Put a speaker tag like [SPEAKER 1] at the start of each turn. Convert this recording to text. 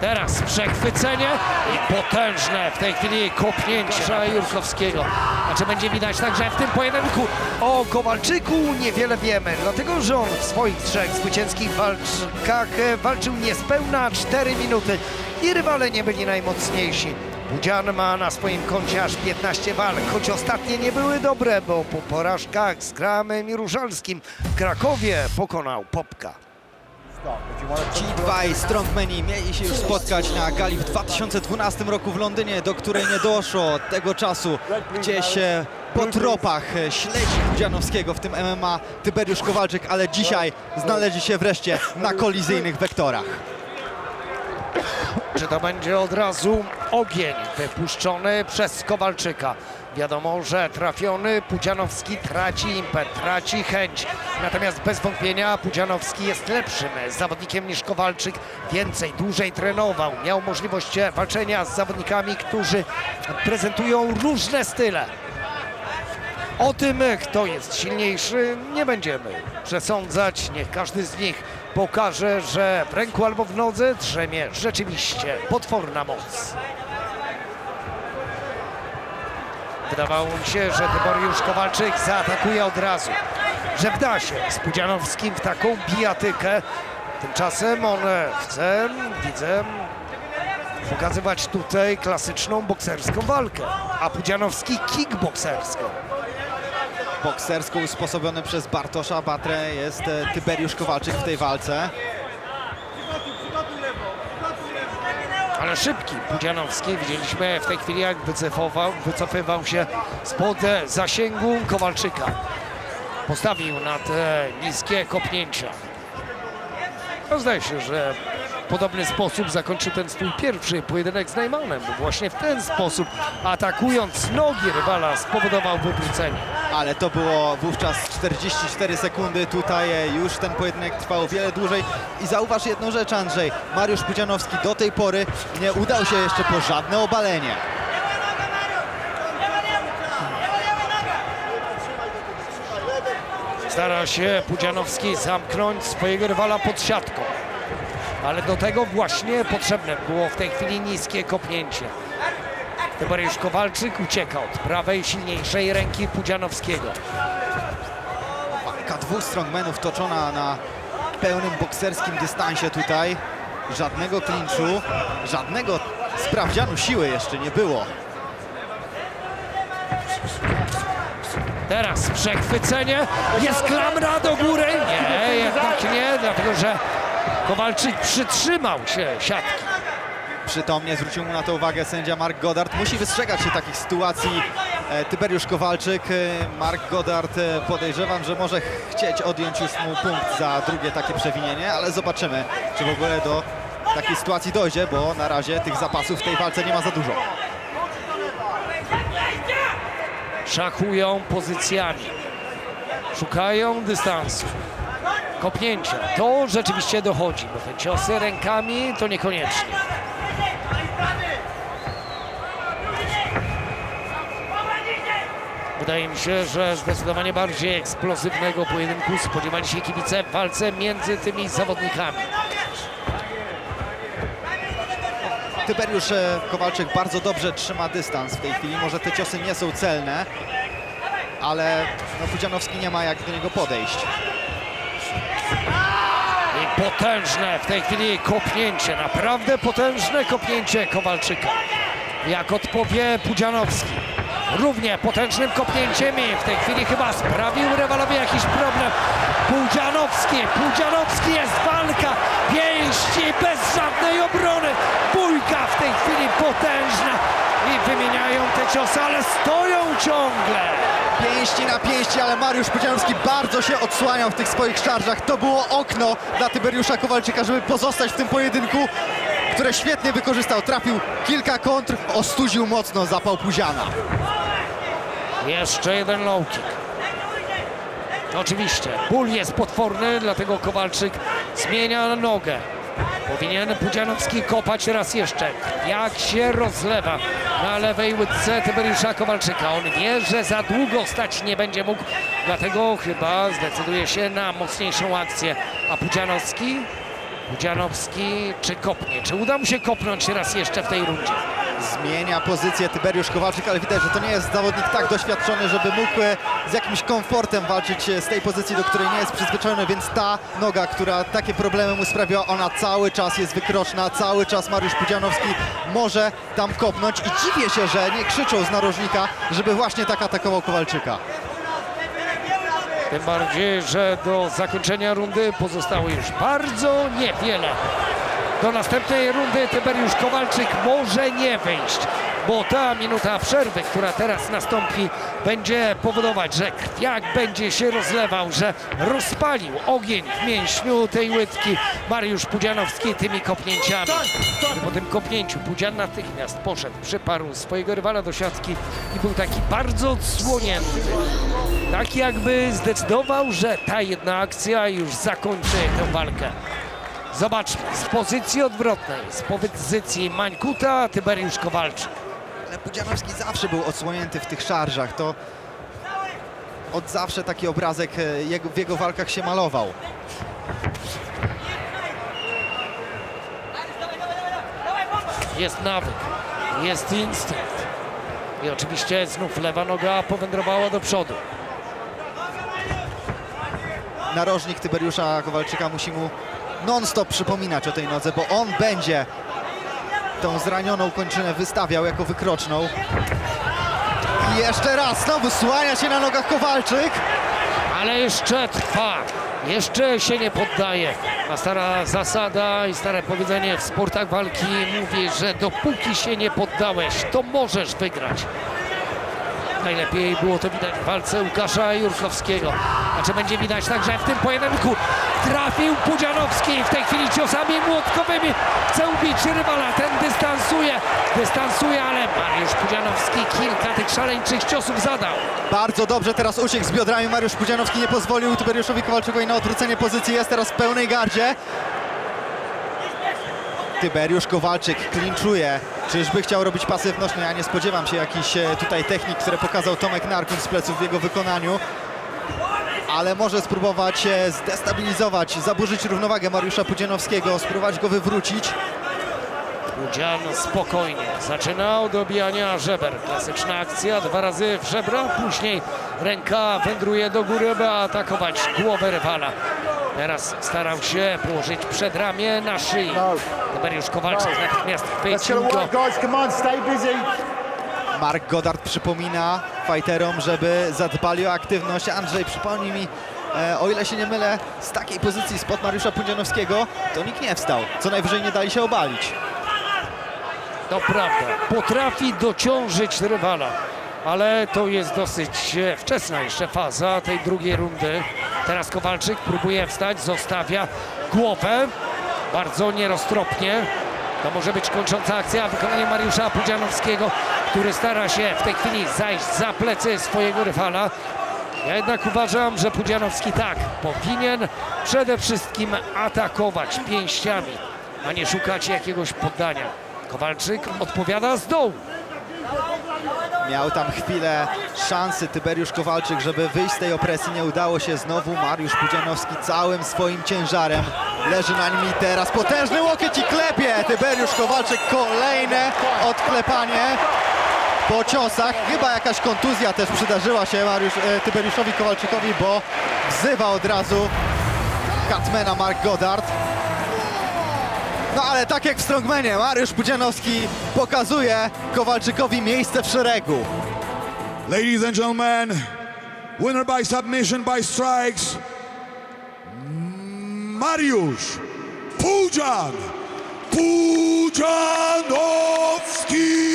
[SPEAKER 1] Teraz przechwycenie i potężne w tej chwili kopnięcie Jurkowskiego. A czy będzie widać także w tym pojedynku?
[SPEAKER 2] O Kowalczyku niewiele wiemy, dlatego że on w swoich trzech zwycięskich walkach e, walczył niespełna 4 minuty i rywale nie byli najmocniejsi. Budzian ma na swoim koncie aż 15 walk, choć ostatnie nie były dobre, bo po porażkach z Gramem i Różalskim w Krakowie pokonał Popka.
[SPEAKER 3] Ci dwaj strongmeni mieli się już spotkać na gali w 2012 roku w Londynie, do której nie doszło od tego czasu. Gdzieś e, po tropach śledzi Budzianowskiego w tym MMA Tyberiusz Kowalczyk, ale dzisiaj znaleźli się wreszcie na kolizyjnych wektorach.
[SPEAKER 1] Czy to będzie od razu ogień wypuszczony przez Kowalczyka? Wiadomo, że trafiony Pudzianowski traci impet, traci chęć. Natomiast bez wątpienia Pudzianowski jest lepszym zawodnikiem niż Kowalczyk. Więcej, dłużej trenował. Miał możliwość walczenia z zawodnikami, którzy prezentują różne style. O tym, kto jest silniejszy, nie będziemy przesądzać. Niech każdy z nich pokaże, że w ręku albo w nodze drzemie rzeczywiście potworna moc. Wydawało mi się, że Tyboriusz Kowalczyk zaatakuje od razu, że wda się z Pudzianowskim w taką bijatykę. Tymczasem on chce, widzę, pokazywać tutaj klasyczną bokserską walkę, a Pudzianowski kickbokserską.
[SPEAKER 3] Boksersko usposobiony przez Bartosza Batrę jest e, Tyberiusz Kowalczyk w tej walce.
[SPEAKER 1] Ale szybki Pudzianowski. Widzieliśmy w tej chwili, jak wycofywał, wycofywał się spod zasięgu Kowalczyka. Postawił na te niskie kopnięcia. No, zdaje się, że w podobny sposób zakończył ten swój pierwszy pojedynek z Najmanem. Właśnie w ten sposób, atakując nogi rywala, spowodował wywrócenie.
[SPEAKER 3] Ale to było wówczas 44 sekundy. Tutaj e, już ten pojedynek trwał wiele dłużej. I zauważ jedną rzecz, Andrzej. Mariusz Pudzianowski do tej pory nie udał się jeszcze po żadne obalenie.
[SPEAKER 1] Stara się Pudzianowski zamknąć swojego rywala pod siatką. Ale do tego właśnie potrzebne było w tej chwili niskie kopnięcie. Tyberiusz Kowalczyk ucieka od prawej, silniejszej ręki Pudzianowskiego.
[SPEAKER 3] Walka dwóch strongmenów toczona na pełnym bokserskim dystansie tutaj. Żadnego klinczu, żadnego sprawdzianu siły jeszcze nie było.
[SPEAKER 1] Teraz przechwycenie, jest klamra do góry. Nie, jednak nie, dlatego że Kowalczyk przytrzymał się siatki.
[SPEAKER 3] Przytomnie zwrócił mu na to uwagę sędzia Mark Goddard. Musi wystrzegać się takich sytuacji e, Tyberiusz Kowalczyk. E, Mark Goddard e, podejrzewam, że może chcieć odjąć już mu punkt za drugie takie przewinienie, ale zobaczymy, czy w ogóle do takiej sytuacji dojdzie, bo na razie tych zapasów w tej walce nie ma za dużo.
[SPEAKER 1] Szachują pozycjami. Szukają dystansu. Kopnięcia. To rzeczywiście dochodzi, bo te ciosy rękami to niekoniecznie. Wydaje mi się, że zdecydowanie bardziej eksplozywnego pojedynku spodziewali się kibice w walce między tymi zawodnikami.
[SPEAKER 3] Tyberiusz e, Kowalczyk bardzo dobrze trzyma dystans w tej chwili. Może te ciosy nie są celne, ale no, nie ma jak do niego podejść.
[SPEAKER 1] Potężne w tej chwili kopnięcie, naprawdę potężne kopnięcie Kowalczyka. Jak odpowie Pudzianowski. Równie potężnym kopnięciem i w tej chwili chyba sprawił rywalowi jakiś problem. Pudzianowski, Pudzianowski jest walka, pięści bez żadnej obrony. Bójka w tej chwili potężna i wymieniają te ciosy, ale stoją ciągle.
[SPEAKER 3] Pięści na pięści, ale Mariusz Pudzianowski bardzo się odsłaniał w tych swoich szarżach. To było okno dla Tyberiusza Kowalczyka, żeby pozostać w tym pojedynku, które świetnie wykorzystał. Trafił kilka kontr, ostudził mocno zapał Puziana.
[SPEAKER 1] Jeszcze jeden low kick. Oczywiście, ból jest potworny, dlatego Kowalczyk zmienia nogę. Powinien Pudzianowski kopać raz jeszcze. Jak się rozlewa na lewej łydce Tyberiusza Kowalczyka. On wie, że za długo stać nie będzie mógł, dlatego chyba zdecyduje się na mocniejszą akcję. A Pudzianowski Pudzianowski czy kopnie? Czy uda mu się kopnąć raz jeszcze w tej rundzie?
[SPEAKER 3] Zmienia pozycję Tyberiusz Kowalczyk, ale widać, że to nie jest zawodnik tak doświadczony, żeby mógł e, z jakimś komfortem walczyć e, z tej pozycji, do której nie jest przyzwyczajony, więc ta noga, która takie problemy mu sprawiła, ona cały czas jest wykroczna, cały czas Mariusz Pudzianowski może tam kopnąć i dziwię się, że nie krzyczą z narożnika, żeby właśnie tak atakował Kowalczyka.
[SPEAKER 1] Tym bardziej, że do zakończenia rundy pozostało już bardzo niewiele. Do następnej rundy Tyberiusz Kowalczyk może nie wyjść, bo ta minuta przerwy, która teraz nastąpi, będzie powodować, że krwiak będzie się rozlewał, że rozpalił ogień w mięśniu tej łydki Mariusz Pudzianowski tymi kopnięciami. I po tym kopnięciu Pudzian natychmiast poszedł, przyparł swojego rywala do siatki i był taki bardzo odsłonięty. Tak jakby zdecydował, że ta jedna akcja już zakończy tę walkę. Zobaczmy, z pozycji odwrotnej, z pozycji Mańkuta, Tyberiusz Kowalczyk.
[SPEAKER 3] Ale Pudzianowski zawsze był odsłonięty w tych szarżach, to od zawsze taki obrazek e, jego, w jego walkach się malował.
[SPEAKER 1] Jest nawyk, jest instynkt. I oczywiście znów lewa noga powędrowała do przodu.
[SPEAKER 3] narożnik Tyberiusza Kowalczyka musi mu non-stop przypominać o tej nodze, bo on będzie tą zranioną kończynę wystawiał jako wykroczną. I jeszcze raz, znowu słania się na nogach Kowalczyk.
[SPEAKER 1] Ale jeszcze trwa, jeszcze się nie poddaje. A stara zasada i stare powiedzenie w sportach walki mówi, że dopóki się nie poddałeś, to możesz wygrać. Najlepiej było to widać w walce Łukasza Jurkowskiego. A czy będzie widać także w tym pojedynku? Trafił Pudzianowski w tej chwili ciosami młotkowymi. Chce ubić rywala, ten dystansuje. Dystansuje, ale Mariusz Pudzianowski kilka tych szaleńczych ciosów zadał.
[SPEAKER 3] Bardzo dobrze teraz uciekł z biodrami. Mariusz Pudzianowski nie pozwolił Tyberiuszowi Kowalczykowi na odwrócenie pozycji. Jest teraz w pełnej gardzie. Tyberiusz Kowalczyk klinczuje. Czyżby chciał robić pasywność? No ja nie spodziewam się jakichś e, tutaj technik, które pokazał Tomek Narkun z pleców w jego wykonaniu. Ale może spróbować e, zdestabilizować, zaburzyć równowagę Mariusza Pudzianowskiego, spróbować go wywrócić.
[SPEAKER 1] Pudzian spokojnie zaczyna od dobijania żeber. Klasyczna akcja, dwa razy w żebra, później ręka wędruje do góry, by atakować głowę rywala. Teraz starał się położyć przed ramię na szyi. Tyberiusz Kowalczyk natychmiast
[SPEAKER 4] Let's
[SPEAKER 1] chwycił go.
[SPEAKER 3] Mark Goddard przypomina fajterom, żeby zadbali o aktywność. Andrzej, przypomnij mi, e, o ile się nie mylę, z takiej pozycji spod Mariusza Pudzianowskiego, to nikt nie wstał. Co najwyżej nie dali się obalić.
[SPEAKER 1] To prawda, potrafi dociążyć rywala, ale to jest dosyć e, wczesna jeszcze faza tej drugiej rundy. Teraz Kowalczyk próbuje wstać, zostawia głowę bardzo nieroztropnie. To może być kończąca akcja wykonanie Mariusza Pudzianowskiego, który stara się w tej chwili zajść za plecy swojego rywala. Ja jednak uważam, że Pudzianowski tak powinien przede wszystkim atakować pięściami, a nie szukać jakiegoś poddania. Kowalczyk odpowiada z dołu.
[SPEAKER 3] Miał tam chwilę szansy Tyberiusz Kowalczyk, żeby wyjść z tej opresji. Nie udało się znowu. Mariusz Pudzianowski całym swoim ciężarem leży na nim i teraz potężny łokieć i klepie. Tyberiusz Kowalczyk kolejne odklepanie po ciosach. Chyba jakaś kontuzja też przydarzyła się Mariusz, e, Tyberiuszowi Kowalczykowi, bo wzywa od razu Katmana Mark Goddard. No ale tak jak w Strongmanie, Mariusz Pudzianowski pokazuje Kowalczykowi miejsce w szeregu.
[SPEAKER 5] Ladies and gentlemen, winner by submission by strikes, Mariusz Pujan. Pujan!